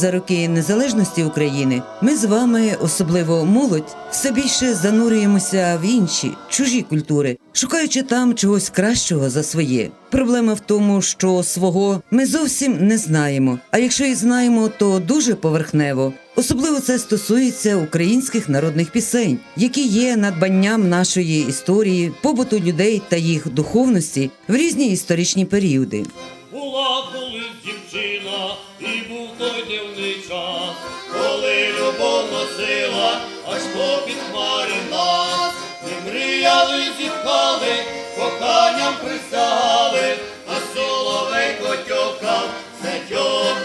за роки незалежності України, ми з вами, особливо молодь, все більше занурюємося в інші чужі культури, шукаючи там чогось кращого за своє. Проблема в тому, що свого ми зовсім не знаємо. А якщо і знаємо, то дуже поверхнево. Особливо це стосується українських народних пісень, які є надбанням нашої історії, побуту людей та їх духовності в різні історичні періоди. Була колись дівчина, і час, коли любов носила, аж попід хмари нас. І мріяли, зітхали, коханням присягали, а соловей тьохав, все тьох,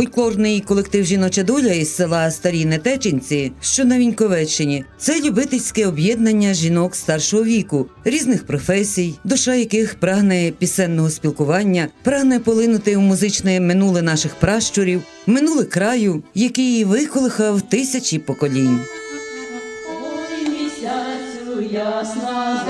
Фольклорний колектив Жіноча доля із села Старі Нетечинці, що на Віньковеччині, це любительське об'єднання жінок старшого віку, різних професій, душа яких прагне пісенного спілкування, прагне полинути у музичне минуле наших пращурів, минуле краю, який виколихав тисячі поколінь. Ой, місяцю ясна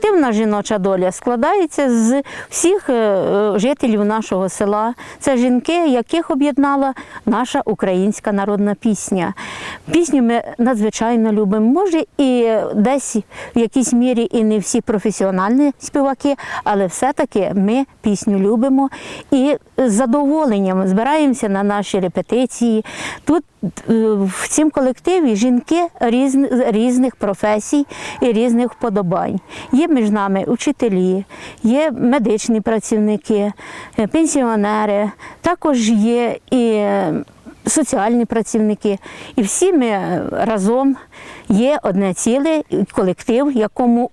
Колективна жіноча доля складається з всіх е, е, жителів нашого села. Це жінки, яких об'єднала наша українська народна пісня. Пісню ми надзвичайно любимо. Може, і десь в якійсь мірі і не всі професіональні співаки, але все-таки ми пісню любимо і з задоволенням збираємося на наші репетиції. Тут е, в цім колективі жінки різних професій і різних вподобань. Є між нами учителі, є медичні працівники, е, пенсіонери, також є і е, соціальні працівники. І всі ми е, разом є одне ціле колектив, якому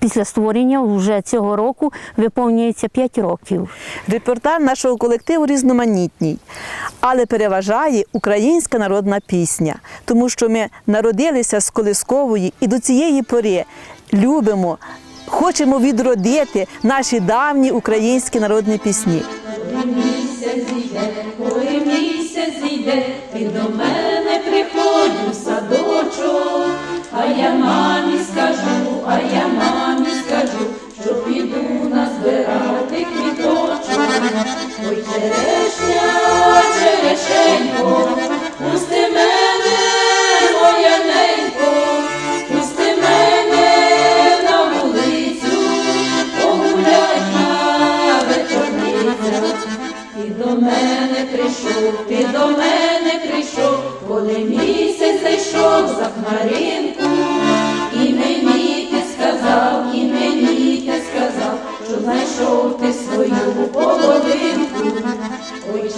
після створення вже цього року виповнюється 5 років. Репертуар нашого колективу різноманітній, але переважає українська народна пісня, тому що ми народилися з колискової і до цієї пори любимо, хочемо відродити наші давні українські народні пісні. Місяць зійде, коли місяць зійде, ти до мене приходь садочок, а я мамі скажу, а я мамі скажу, що піду назбирати квіточок. Ой, черешня, черешенько, хмаринку, і мені ти сказав, і мені ти сказав, що знайшов ти свою половинку. Ой,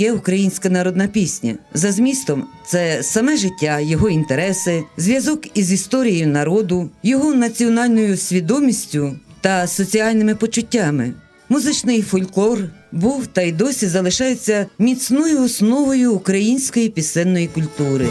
таке українська народна пісня. За змістом це саме життя, його інтереси, зв'язок із історією народу, його національною свідомістю та соціальними почуттями. Музичний фольклор був та й досі залишається міцною основою української пісенної культури.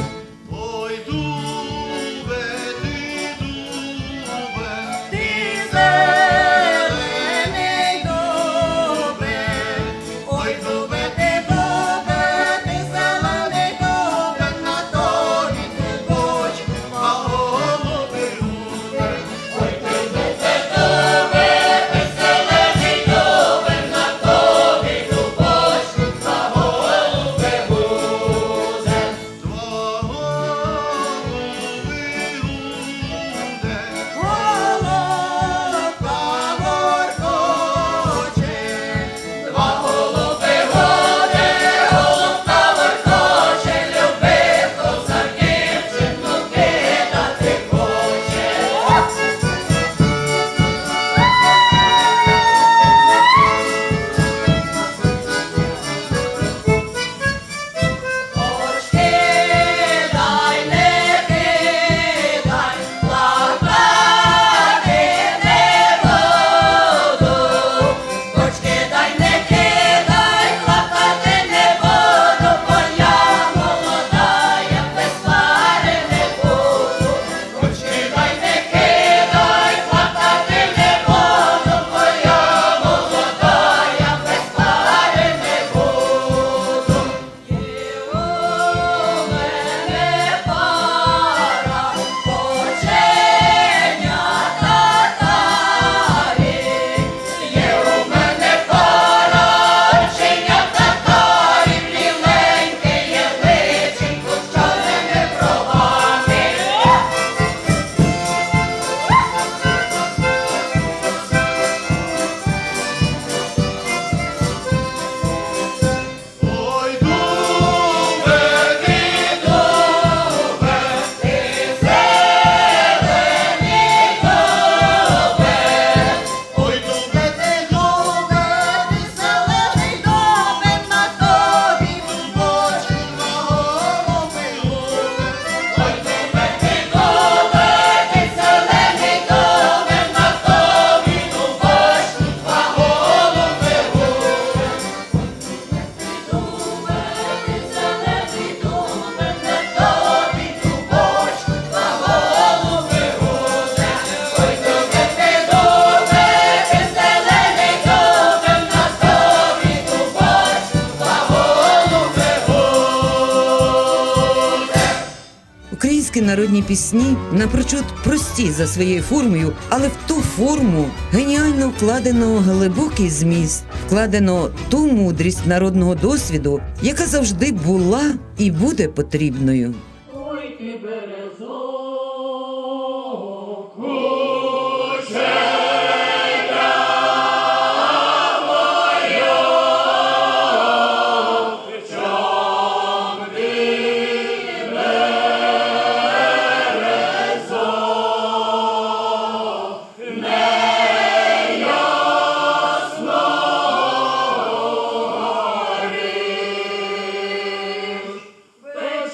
пісні напрочуд прості за своєю формою, але в ту форму геніально вкладено глибокий зміст, вкладено ту мудрість народного досвіду, яка завжди була і буде потрібною.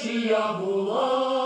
Şia bulan.